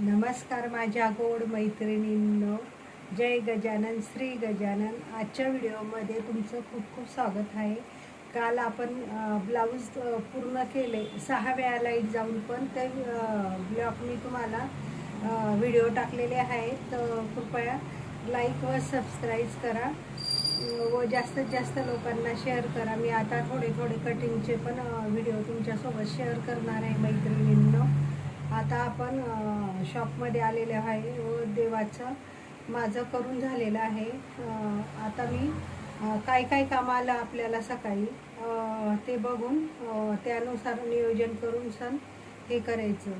नमस्कार माझ्या गोड मैत्रिणींनो. जय गजानन श्री गजानन. आजच्या व्हिडिओमध्ये तुमचं खूप खूप स्वागत आहे. काल आपण ब्लाऊज पूर्ण केले. सहा वेळा लाइट जाऊन पण ते ब्लॉग मी तुम्हाला व्हिडिओ टाकलेले आहेत. तर कृपया लाईक व सबस्क्राईब करा. व जास्तीत जास्त लोकांना शेअर करा. मी आता थोडे थोडे कटिंगचे पण व्हिडिओ तुमच्यासोबत शेअर करणार आहे मैत्रिणींनो. आता आपण शॉपमध्ये आलेले आहे व देवाचं माझं करून झालेलं आहे. आता मी काय काय काम आलं आपल्याला सकाळी ते बघून त्यानुसार नियोजन करून सण हे करायचं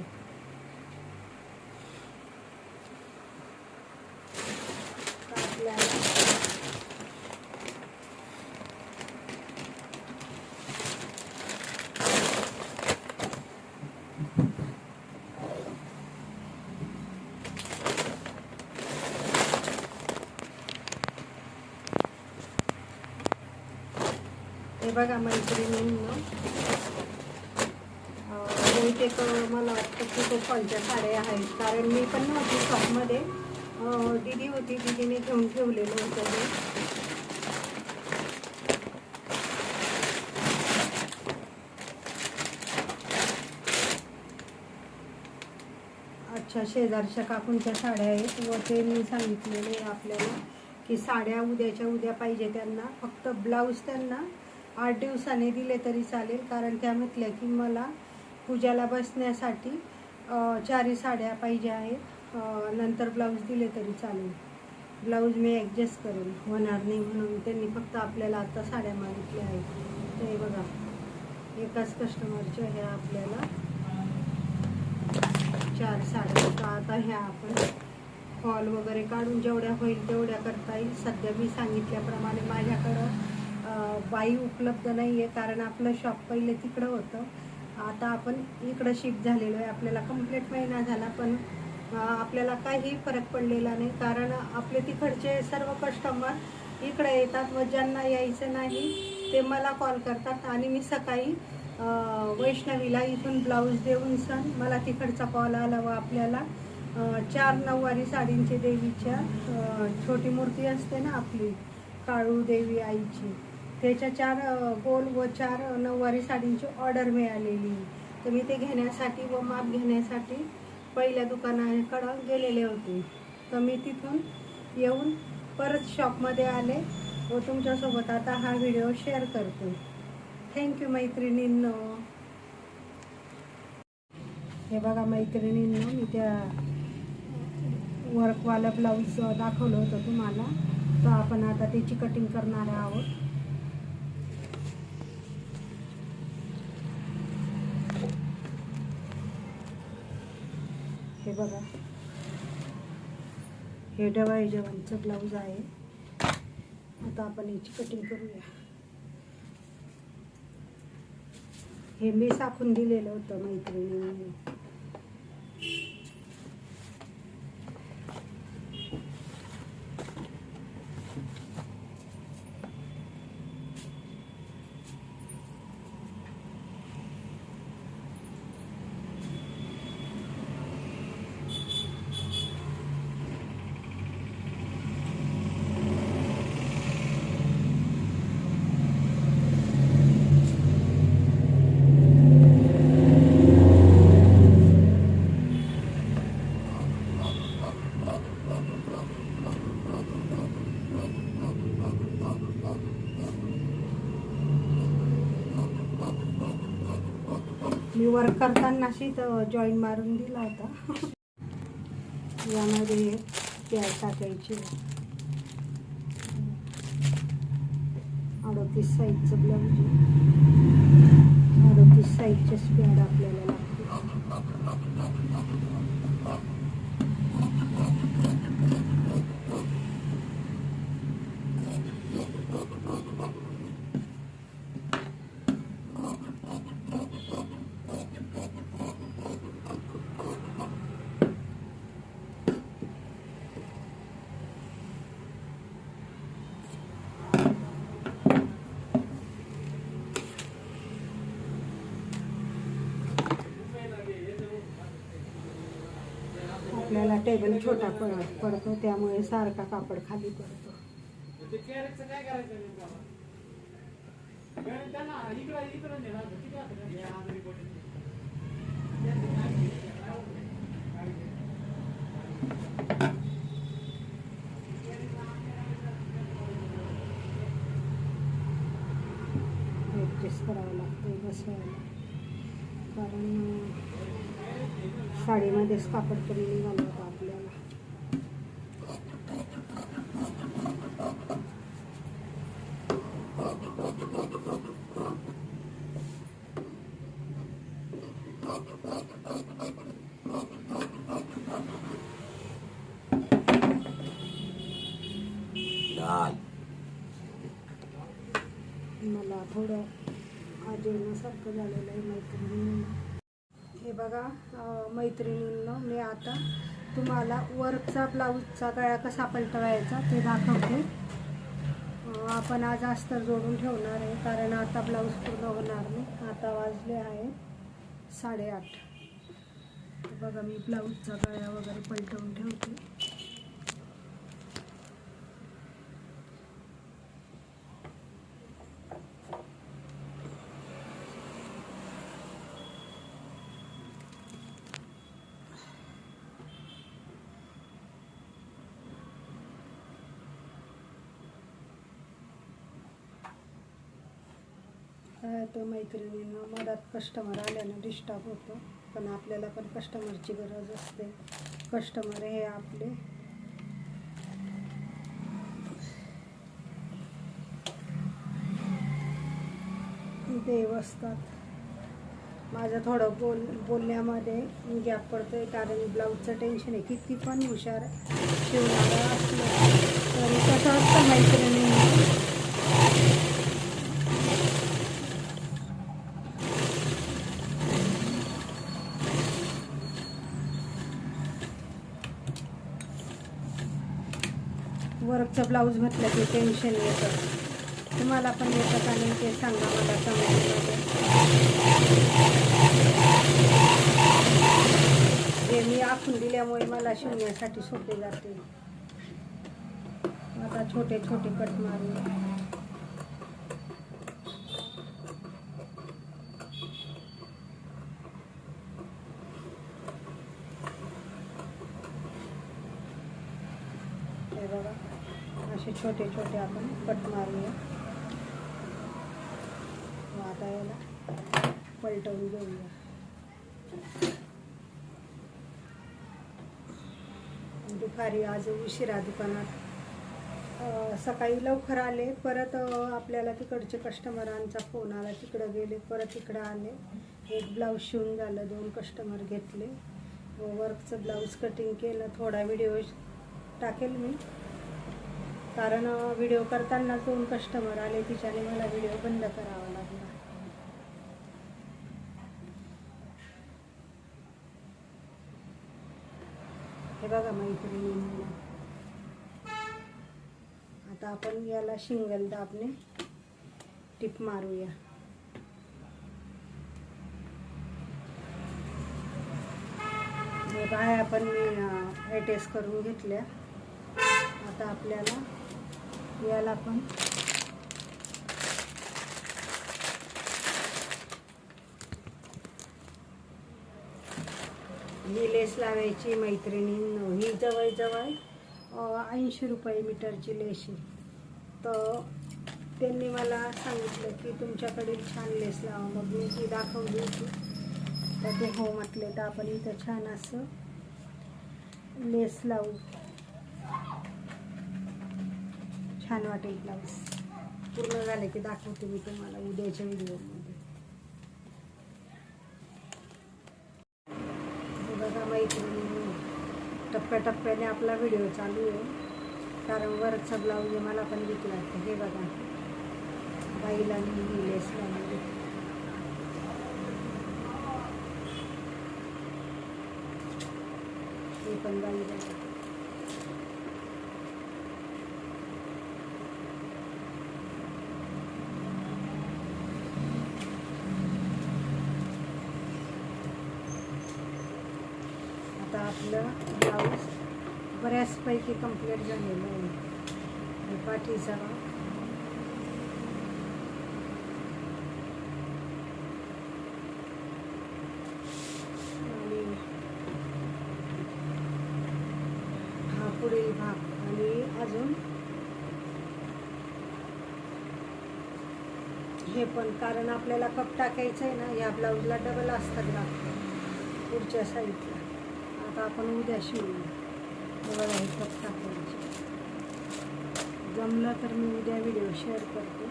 तर आपल्याला हे बघा मैत्रिणींनो. अं, बहुतेक मला वाटतं की तो साड्या आहेत. कारण मी पण नव्हती शॉपमध्ये दिदी होती दिदीने घेऊन ठेवलेलं होतं हे अच्छा शेजारच्या काकूंच्या साड्या आहेत. व ते मी सांगितलेले आपल्याला की साड्या उद्याच्या उद्या पाहिजे त्यांना. फक्त ब्लाऊज त्यांना. आठ दिवसाने दिले तरी चालेल कारण त्या म्हटल्या की मला पूजाला बसण्यासाठी चारी चारही साड्या पाहिजे आहेत. नंतर ब्लाऊज दिले तरी चालेल. ब्लाऊज मी ॲडजस्ट करेन. होणार नाही म्हणून त्यांनी फक्त आपल्याला आता साड्या मागितल्या आहेत. ते बघा एकाच कस्टमरच्या ह्या आपल्याला चार साड्या. तर आता ह्या आपण फॉल वगैरे काढून जेवढ्या होईल तेवढ्या करता येईल. सध्या मी सांगितल्याप्रमाणे माझ्याकडं बाई उपलब्ध नाही आहे कारण आपलं शॉप पहिले तिकडं होतं. आता आपण इकडं शिफ्ट झालेलो आहे आपल्याला कंप्लीट महिना झाला पण आपल्याला काही फरक पडलेला नाही. कारण आपले तिकडचे सर्व कस्टमर इकडे येतात व ज्यांना यायचं नाही ते मला कॉल करतात. आणि मी सकाळी वैष्णवीला इथून ब्लाऊज देऊन सण मला तिकडचा कॉल आला व आपल्याला चार नऊवारी साडींची देवीच्या छोटी मूर्ती असते ना आपली काळू देवी आईची त्याच्या चार गोल व चार नऊवारी साडींची ऑर्डर मिळालेली. तर मी ते घेण्यासाठी व माप घेण्यासाठी पहिल्या दुकानाकडं गेलेले होते. तर मी तिथून येऊन परत शॉपमध्ये आले व तुमच्यासोबत आता हा व्हिडिओ शेअर करते. थँक्यू मैत्रिणींनो. हे बघा मैत्रिणींनो मी त्या वर्कवाला ब्लाऊज दाखवलं होतं तुम्हाला. तर आपण आता त्याची कटिंग करणार आहोत. बघा. हे डबा जेवणचं ब्लाऊज आहे. आता आपण याची कटिंग करूया. हे मी साखून दिलेलं होतं मैत्रिणी मी वर्क करताना तर जॉईन मारून दिला होता. यामध्ये प्याज टाकायचे अडोतीस साईजचं ब्लाऊज अडोतीस साईजचेच प्याड आपल्याला लागते. आपल्याला टेबल छोटा पड पडतो त्यामुळे सारखा कापड खाली पडतो. ॲडजस्ट करावं लागतं बसवायला कारण साडीमध्येच कापड कमी निघालं होतं आपल्याला. मला थोडं आजीवण्यासारखं झालेलं आहे मैत्रिणींना. हे बघा मैत्रिणींना मी आता तुम्हाला वर्कचा ब्लाऊजचा गळा कसा पलटवायचा ते दाखवते. आपण आज अस्तर जोडून ठेवणार आहे कारण आता ब्लाऊज पूर्ण होणार नाही. आता वाजले आहे साडेआठ. बघा मी ब्लाऊजचा गळ्या वगैरे पलटवून ठेवते. काय तो मैत्रिणींना मधात कस्टमर आल्यानं डिस्टर्ब होतो. पण आपल्याला पण कस्टमरची गरज असते. कस्टमर हे आपले. देव असतात. माझं थोडं बोल बोलण्यामध्ये गॅप पडतोय कारण ब्लाऊजचं टेन्शन आहे. किती पण हुशार शिवणारा असलं तरी कसं असतं मैत्रिणी वर्कचं ब्लाऊज म्हटलं की टेन्शन येतं. तुम्हाला पण येतं का नाही ते सांगा मला कमेंटमध्ये. हे मी आखून दिल्यामुळे मला शिवण्यासाठी सोपे जाते. आता छोटे छोटे कट मारून. बघा. असे छोटे छोटे आपण कट मारूया. आता याला पलटवून घेऊया. दुपारी आज उशिरा दुकानात सकाळी लवकर आले परत आपल्याला तिकडचे कस्टमरांचा फोन आला तिकडं गेले परत इकडं आले. एक ब्लाऊज शिवून झालं दोन कस्टमर घेतले. व वर्कचं ब्लाऊज कटिंग केलं थोडा व्हिडिओ टाकेल मी. कारण व्हिडिओ करताना दोन कस्टमर आले तिच्याने मला व्हिडिओ बंद करावा लागला. हे बघा मैत्रिणी. आता आपण याला शिंगल दाबने टिप मारूया. बाया पण मी ॲटेस करून घेतल्या. आता आपल्याला याला पण ही लेस लावायची मैत्रिणींनो ही जवळजवळ ऐंशी रुपये मीटरची लेस आहे. तर त्यांनी मला सांगितलं की तुमच्याकडील छान लेस लावा. मग मी ती दाखवली होती. तर ते हो म्हटले तर आपण इथं छान असं लेस लावू. छान वाटेल ब्लाऊज पूर्ण झाले की दाखवते मी तुम्हाला उद्याच्या व्हिडिओमध्ये. बघा मैत्रिणी टप्प्याटप्प्याने आपला व्हिडिओ चालू आहे. कारण वरचा ब्लाऊज मला पण विकला हे बघा. बाईला मी ही लेस लावली पण बाई आपलं ब्लाऊज बऱ्याचपैकी कंप्लीट झालेलं आहे. पाठीचा आणि हा पुढील भाग आणि अजून हे पण कारण आपल्याला कप टाकायचं आहे ना या ब्लाऊजला डबल असतात लागतं पुढच्या साईडला आता आपण उद्या शिवूया बघा हे कप टाकायचे जमलं तर मी उद्या व्हिडिओ शेअर करते.